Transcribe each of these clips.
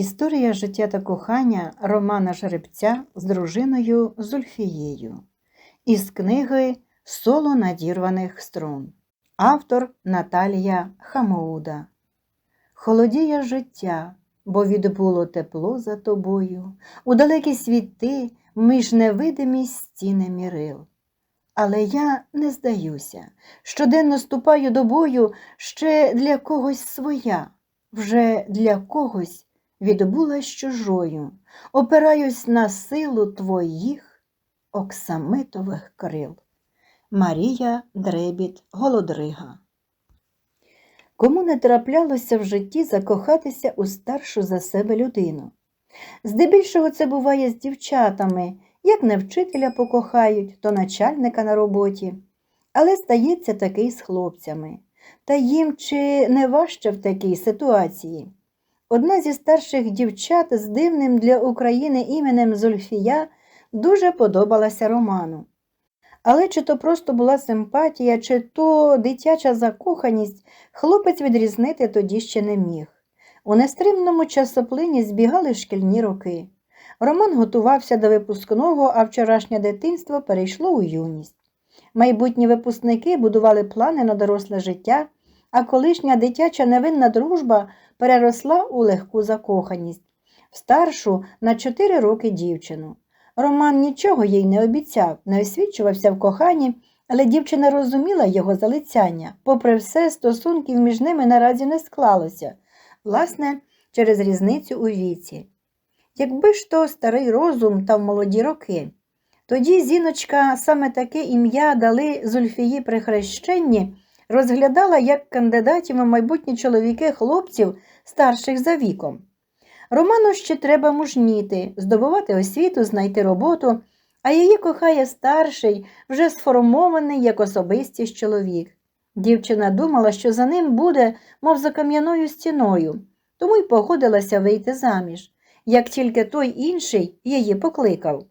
Історія життя та кохання Романа Жеребця з дружиною Зульфією із книги Соло надірваних струн. Автор Наталія Хамоуда. Холодіє життя, бо відбуло тепло за тобою, у далекі світи між невидимі стіни мірил. Але я не здаюся, щоденно ступаю до бою ще для когось своя, вже для когось відбулась чужою, опираюсь на силу твоїх оксамитових крил. Марія Дребіт Голодрига. Кому не траплялося в житті закохатися у старшу за себе людину? Здебільшого це буває з дівчатами, як не вчителя покохають, то начальника на роботі. Але стається таке з хлопцями. Та їм чи не важче в такій ситуації? Одна зі старших дівчат з дивним для України іменем Зульфія дуже подобалася Роману. Але чи то просто була симпатія, чи то дитяча закоханість, хлопець відрізнити тоді ще не міг. У нестримному часоплині збігали шкільні роки. Роман готувався до випускного, а вчорашнє дитинство перейшло у юність. Майбутні випускники будували плани на доросле життя, а колишня дитяча невинна дружба переросла у легку закоханість, в старшу на чотири роки дівчину. Роман нічого їй не обіцяв, не освічувався в коханні, але дівчина розуміла його залицяння. Попри все, стосунків між ними наразі не склалося, власне, через різницю у віці. Якби ж то старий розум та в молоді роки. Тоді зіночка саме таке ім'я дали Зульфії при хрещенні, розглядала як кандидатів у майбутні чоловіки хлопців, старших за віком. Роману ще треба мужніти, здобувати освіту, знайти роботу, а її кохає старший, вже сформований як особистість чоловік. Дівчина думала, що за ним буде, мов за кам'яною стіною, тому й погодилася вийти заміж, як тільки той інший її покликав.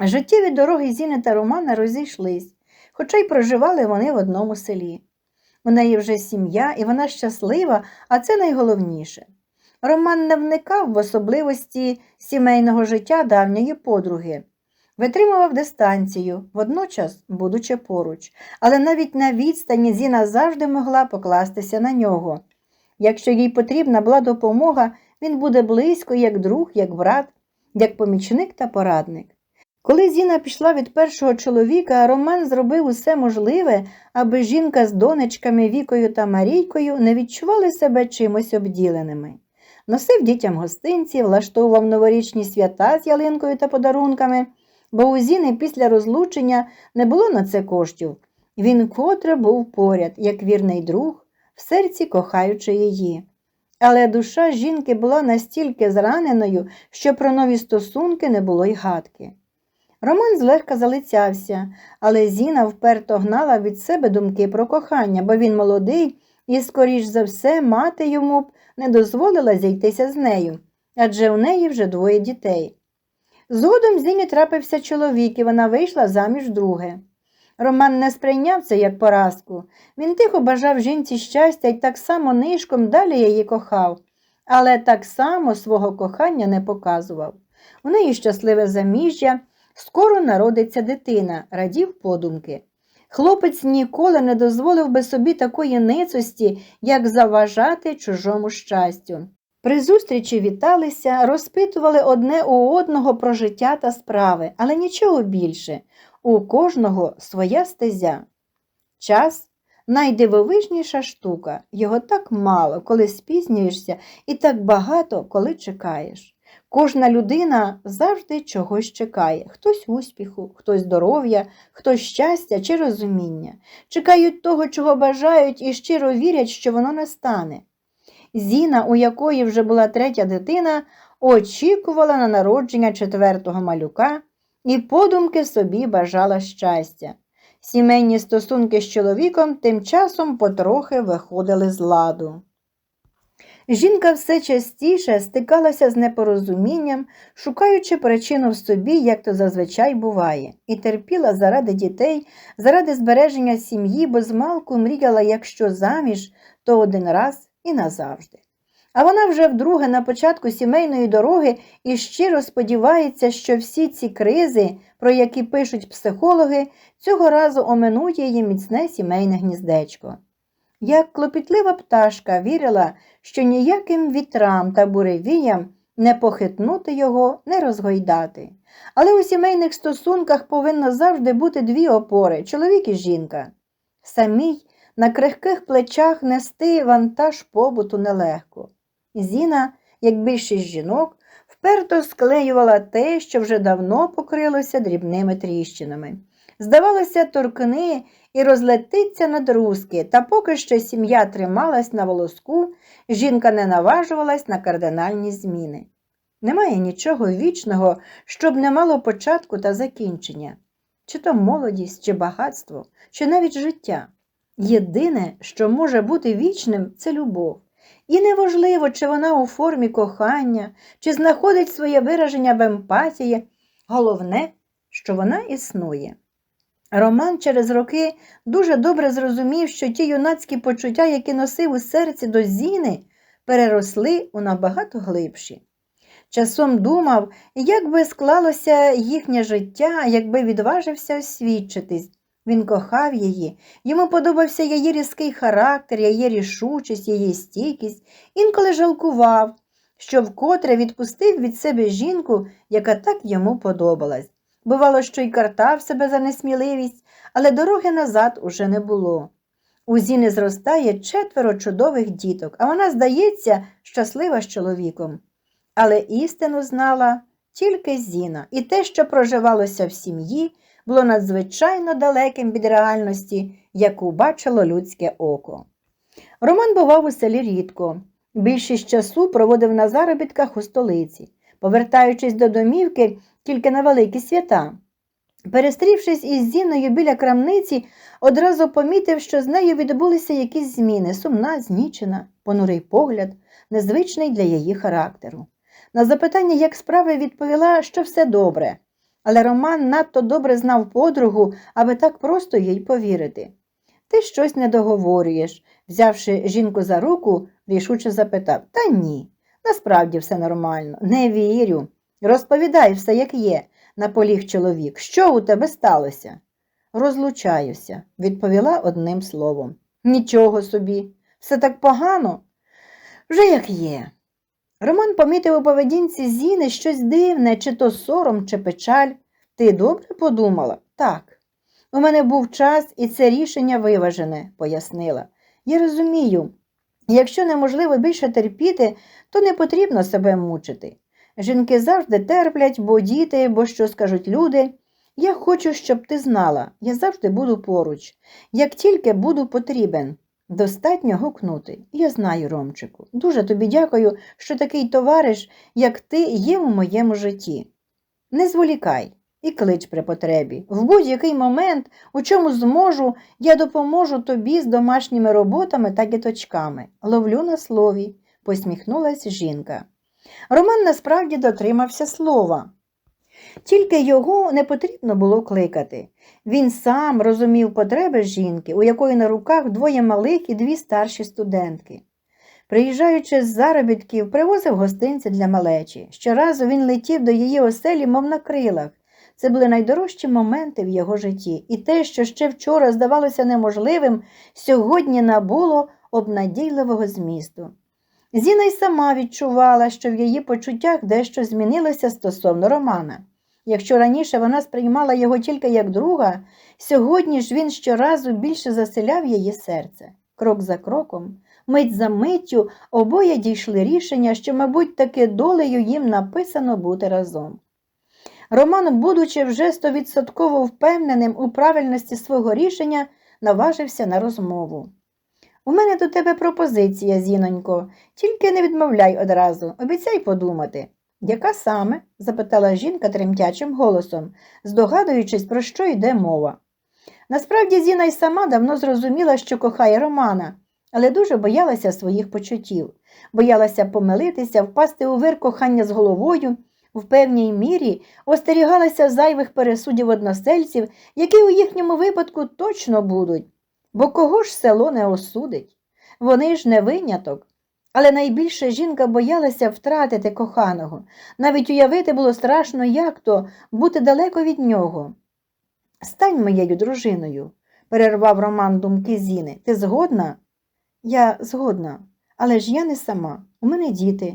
Життєві дороги Зіни та Романа розійшлись, хоча й проживали вони в одному селі. У неї вже сім'я, і вона щаслива, а це найголовніше. Роман не вникав в особливості сімейного життя давньої подруги, витримував дистанцію, водночас, будучи поруч, але навіть на відстані Зіна завжди могла покластися на нього. Якщо їй потрібна була допомога, він буде близько, як друг, як брат, як помічник та порадник. Коли Зіна пішла від першого чоловіка, Роман зробив усе можливе, аби жінка з донечками Вікою та Марійкою не відчували себе чимось обділеними. Носив дітям гостинці, влаштовував новорічні свята з ялинкою та подарунками, бо у Зіни після розлучення не було на це коштів. Він котре був поряд, як вірний друг, в серці кохаючи її. Але душа жінки була настільки зраненою, що про нові стосунки не було й гадки. Роман злегка залицявся, але Зіна вперто гнала від себе думки про кохання, бо він молодий і, скоріш за все, мати йому б не дозволила зійтися з нею, адже у неї вже двоє дітей. Згодом Зіні трапився чоловік, і вона вийшла заміж друге. Роман не сприйняв це як поразку. Він тихо бажав жінці щастя і так само нишком далі її кохав, але так само свого кохання не показував. У неї щасливе заміжжя. Скоро народиться дитина, радів подумки. Хлопець ніколи не дозволив би собі такої ницості, як заважати чужому щастю. При зустрічі віталися, розпитували одне у одного про життя та справи, але нічого більше у кожного своя стезя. Час найдивовижніша штука, його так мало, коли спізнюєшся, і так багато, коли чекаєш. Кожна людина завжди чогось чекає, хтось успіху, хтось здоров'я, хтось щастя чи розуміння. Чекають того, чого бажають, і щиро вірять, що воно не стане. Зіна, у якої вже була третя дитина, очікувала на народження четвертого малюка і подумки собі бажала щастя. Сімейні стосунки з чоловіком тим часом потрохи виходили з ладу. Жінка все частіше стикалася з непорозумінням, шукаючи причину в собі, як то зазвичай буває, і терпіла заради дітей, заради збереження сім'ї, бо змалку мріяла, якщо заміж, то один раз і назавжди. А вона вже вдруге на початку сімейної дороги і щиро сподівається, що всі ці кризи, про які пишуть психологи, цього разу оминує її міцне сімейне гніздечко. Як клопітлива пташка вірила, що ніяким вітрам та буревіям не похитнути його, не розгойдати. Але у сімейних стосунках повинно завжди бути дві опори чоловік і жінка. Самій на крихких плечах нести вантаж побуту нелегко. Зіна, як більшість жінок, вперто склеювала те, що вже давно покрилося дрібними тріщинами. Здавалося, торкни і розлетиться на друзки, та поки що сім'я трималась на волоску, жінка не наважувалась на кардинальні зміни. Немає нічого вічного, щоб не мало початку та закінчення, чи то молодість, чи багатство, чи навіть життя. Єдине, що може бути вічним, це любов. І неважливо, чи вона у формі кохання, чи знаходить своє вираження в емпатії. Головне, що вона існує. Роман через роки дуже добре зрозумів, що ті юнацькі почуття, які носив у серці до Зіни, переросли у набагато глибші. Часом думав, як би склалося їхнє життя, якби відважився освідчитись. Він кохав її, йому подобався її різкий характер, її рішучість, її стійкість, інколи жалкував, що вкотре відпустив від себе жінку, яка так йому подобалась. Бувало, що й картав себе за несміливість, але дороги назад уже не було. У Зіни зростає четверо чудових діток, а вона, здається, щаслива з чоловіком. Але істину знала тільки Зіна, і те, що проживалося в сім'ї, було надзвичайно далеким від реальності, яку бачило людське око. Роман бував у селі рідко, більшість часу проводив на заробітках у столиці, повертаючись до домівки тільки на великі свята. Перестрівшись із Зіною біля крамниці, одразу помітив, що з нею відбулися якісь зміни, сумна, знічена, понурий погляд, незвичний для її характеру. На запитання, як справи, відповіла, що все добре, але Роман надто добре знав подругу, аби так просто їй повірити. Ти щось не договорюєш, взявши жінку за руку, рішуче запитав Та ні, насправді все нормально, не вірю. Розповідай все, як є, наполіг чоловік. Що у тебе сталося? Розлучаюся, відповіла одним словом. Нічого собі, все так погано? Вже як є. Роман помітив у поведінці Зіни щось дивне, чи то сором, чи печаль. Ти добре подумала? Так. У мене був час, і це рішення виважене, пояснила. Я розумію, якщо неможливо більше терпіти, то не потрібно себе мучити. Жінки завжди терплять, бо діти, бо що скажуть люди. Я хочу, щоб ти знала, я завжди буду поруч, як тільки буду потрібен. Достатньо гукнути. Я знаю, Ромчику. Дуже тобі дякую, що такий товариш, як ти, є у моєму житті. Не зволікай і клич при потребі. В будь-який момент, у чому зможу, я допоможу тобі з домашніми роботами та діточками. Ловлю на слові, посміхнулась жінка. Роман насправді дотримався слова. Тільки його не потрібно було кликати. Він сам розумів потреби жінки, у якої на руках двоє малих і дві старші студентки. Приїжджаючи з заробітків, привозив гостинці для малечі. Щоразу він летів до її оселі, мов на крилах. Це були найдорожчі моменти в його житті, і те, що ще вчора здавалося неможливим, сьогодні набуло обнадійливого змісту. Зіна й сама відчувала, що в її почуттях дещо змінилося стосовно Романа. Якщо раніше вона сприймала його тільки як друга, сьогодні ж він щоразу більше заселяв її серце. Крок за кроком, мить за миттю обоє дійшли рішення, що, мабуть, таки долею їм написано бути разом. Роман, будучи вже стовідсотково впевненим у правильності свого рішення, наважився на розмову. У мене до тебе пропозиція, Зінонько, тільки не відмовляй одразу, обіцяй подумати. Яка саме? запитала жінка тремтячим голосом, здогадуючись, про що йде мова. Насправді Зіна й сама давно зрозуміла, що кохає Романа, але дуже боялася своїх почуттів, боялася помилитися, впасти у вир кохання з головою, в певній мірі остерігалася зайвих пересудів односельців, які у їхньому випадку точно будуть. Бо кого ж село не осудить? Вони ж не виняток. Але найбільше жінка боялася втратити коханого. Навіть уявити було страшно, як то бути далеко від нього. Стань моєю дружиною, перервав Роман думки Зіни. Ти згодна? Я згодна, але ж я не сама. У мене діти.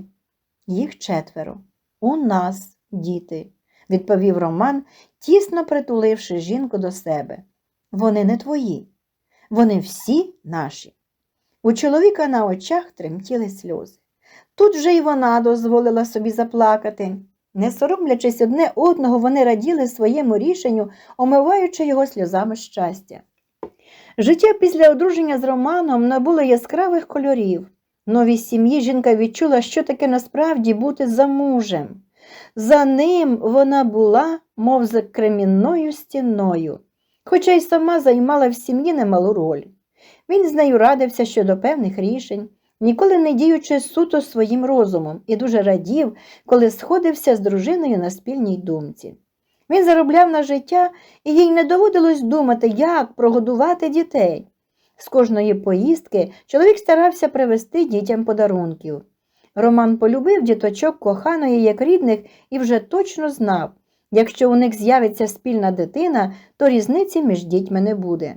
Їх четверо. У нас діти, відповів Роман, тісно притуливши жінку до себе. Вони не твої, вони всі наші. У чоловіка на очах тремтіли сльози. Тут вже й вона дозволила собі заплакати. Не соромлячись одне одного, вони раділи своєму рішенню, омиваючи його сльозами щастя. Життя після одруження з Романом набуло яскравих кольорів. Новій сім'ї жінка відчула, що таке насправді бути замужем. За ним вона була, мов за кремінною стіною, хоча й сама займала в сім'ї немалу роль. Він з нею радився щодо певних рішень, ніколи не діючи суто своїм розумом, і дуже радів, коли сходився з дружиною на спільній думці. Він заробляв на життя, і їй не доводилось думати, як прогодувати дітей. З кожної поїздки чоловік старався привезти дітям подарунків. Роман полюбив діточок коханої як рідних і вже точно знав, якщо у них з'явиться спільна дитина, то різниці між дітьми не буде.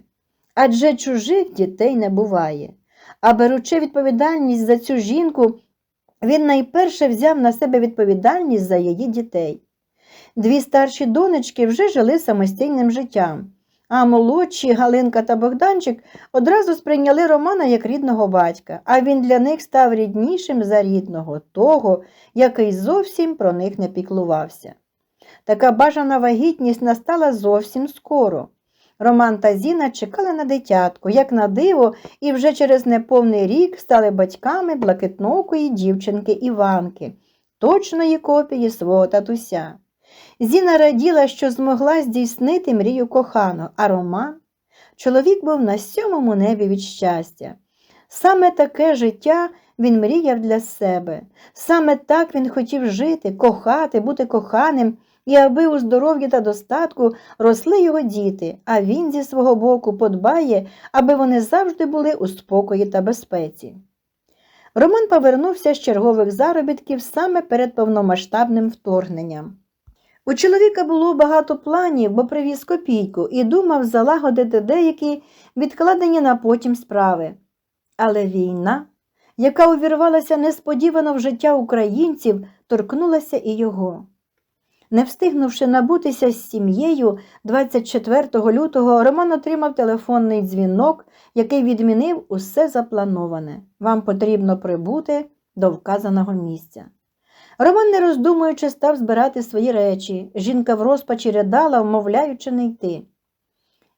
Адже чужих дітей не буває. А беручи відповідальність за цю жінку, він найперше взяв на себе відповідальність за її дітей. Дві старші донечки вже жили самостійним життям, а молодші Галинка та Богданчик одразу сприйняли Романа як рідного батька, а він для них став ріднішим за рідного, того, який зовсім про них не піклувався. Така бажана вагітність настала зовсім скоро. Роман та Зіна чекали на дитятку, як на диво, і вже через неповний рік стали батьками блакитнокої дівчинки Іванки, точної копії свого татуся. Зіна раділа, що змогла здійснити мрію коханого, а Роман чоловік був на сьомому небі від щастя. Саме таке життя він мріяв для себе, саме так він хотів жити, кохати, бути коханим, і аби у здоров'ї та достатку росли його діти, а він зі свого боку подбає, аби вони завжди були у спокої та безпеці. Роман повернувся з чергових заробітків саме перед повномасштабним вторгненням. У чоловіка було багато планів, бо привіз копійку і думав залагодити деякі відкладені на потім справи. Але війна, яка увірвалася несподівано в життя українців, торкнулася і його. Не встигнувши набутися з сім'єю, 24 лютого Роман отримав телефонний дзвінок, який відмінив усе заплановане. Вам потрібно прибути до вказаного місця. Роман, не роздумуючи, став збирати свої речі. Жінка в розпачі рядала, вмовляючи не йти.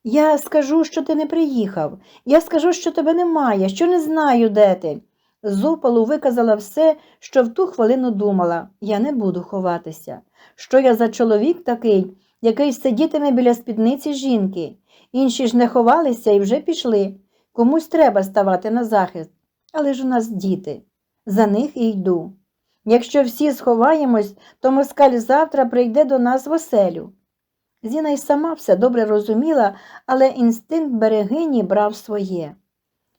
Я скажу, що ти не приїхав. Я скажу, що тебе немає, що не знаю, де ти. З опалу виказала все, що в ту хвилину думала. Я не буду ховатися. Що я за чоловік такий, який сидітиме біля спідниці жінки. Інші ж не ховалися і вже пішли. Комусь треба ставати на захист. Але ж у нас діти. За них і йду. Якщо всі сховаємось, то москаль завтра прийде до нас в оселю. Зіна й сама все добре розуміла, але інстинкт берегині брав своє.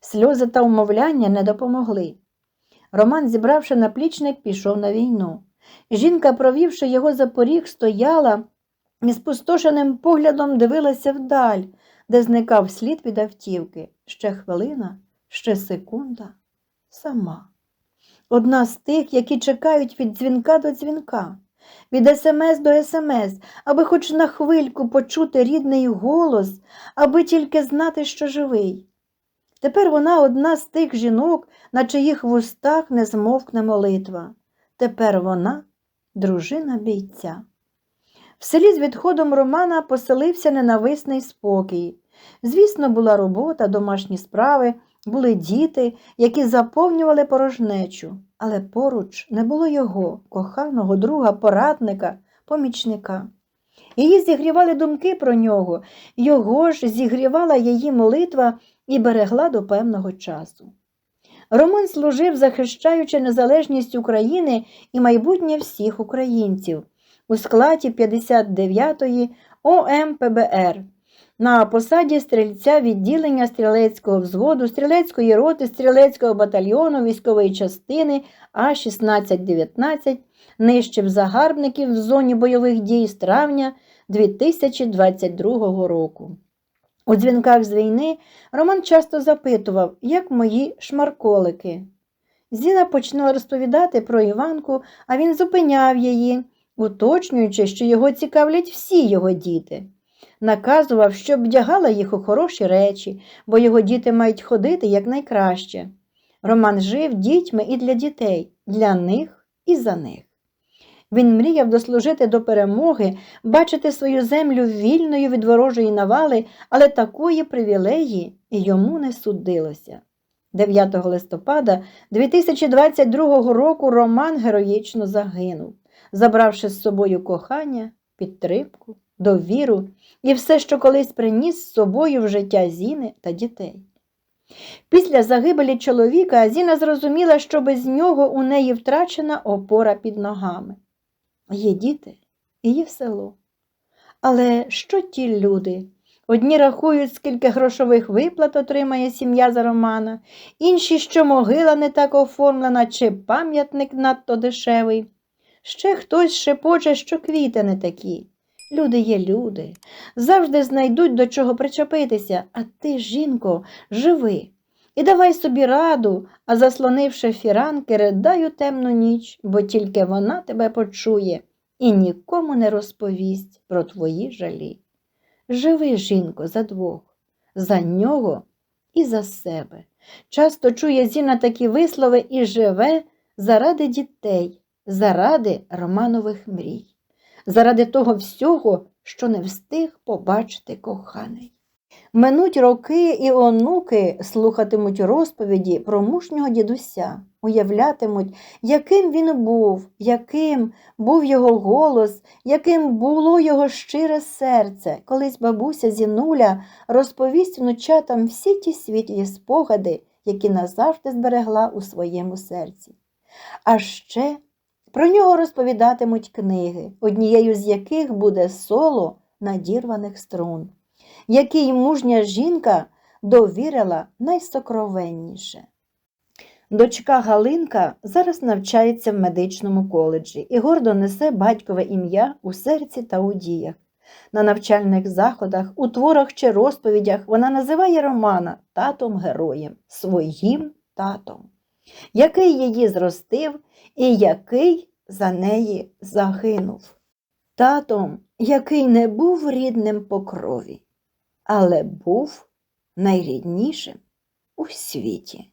Сльози та умовляння не допомогли. Роман, зібравши наплічник, пішов на війну. Жінка, провівши його за поріг, стояла і спустошеним поглядом дивилася вдаль, де зникав слід від автівки. Ще хвилина, ще секунда, сама. Одна з тих, які чекають від дзвінка до дзвінка, від смс до смс, аби хоч на хвильку почути рідний голос, аби тільки знати, що живий. Тепер вона одна з тих жінок, на чиїх вустах не змовкне молитва. Тепер вона дружина бійця. В селі з відходом Романа поселився ненависний спокій. Звісно, була робота, домашні справи, були діти, які заповнювали порожнечу, але поруч не було його, коханого друга, порадника, помічника. Її зігрівали думки про нього, його ж зігрівала її молитва і берегла до певного часу. Роман служив, захищаючи незалежність України і майбутнє всіх українців у складі 59-ї ОМПБР. на посаді стрільця відділення стрілецького взводу, стрілецької роти, стрілецького батальйону військової частини А-1619 нищив загарбників в зоні бойових дій з травня 2022 року. У дзвінках з війни Роман часто запитував, як мої шмарколики. Зіна починала розповідати про Іванку, а він зупиняв її, уточнюючи, що його цікавлять всі його діти. Наказував, щоб вдягала їх у хороші речі, бо його діти мають ходити якнайкраще. Роман жив дітьми і для дітей, для них і за них. Він мріяв дослужити до перемоги, бачити свою землю вільною від ворожої навали, але такої привілеї йому не судилося. 9 листопада 2022 року Роман героїчно загинув, забравши з собою кохання, підтримку, довіру і все, що колись приніс з собою в життя Зіни та дітей. Після загибелі чоловіка Зіна зрозуміла, що без нього у неї втрачена опора під ногами. Є діти і є село. Але що ті люди? Одні рахують, скільки грошових виплат отримає сім'я за Романа, інші, що могила не так оформлена, чи пам'ятник надто дешевий. Ще хтось шепоче, що квіти не такі. Люди є люди, завжди знайдуть до чого причепитися, а ти, жінко, живи. І давай собі раду, а заслонивши фіранки, ридай у темну ніч, бо тільки вона тебе почує і нікому не розповість про твої жалі. Живи, жінко, за двох, за нього і за себе. Часто чує Зіна такі вислови і живе заради дітей, заради Романових мрій, заради того всього, що не встиг побачити коханий. Минуть роки і онуки слухатимуть розповіді про мужнього дідуся, уявлятимуть, яким він був, яким був його голос, яким було його щире серце. Колись бабуся Зінуля розповість внучатам всі ті світлі спогади, які назавжди зберегла у своєму серці. А ще про нього розповідатимуть книги, однією з яких буде соло надірваних струн який мужня жінка довірила найсокровенніше. Дочка Галинка зараз навчається в медичному коледжі і гордо несе батькове ім'я у серці та у діях. На навчальних заходах, у творах чи розповідях вона називає Романа татом героєм, своїм татом, який її зростив і який за неї загинув. Татом, який не був рідним по крові але був найріднішим у світі.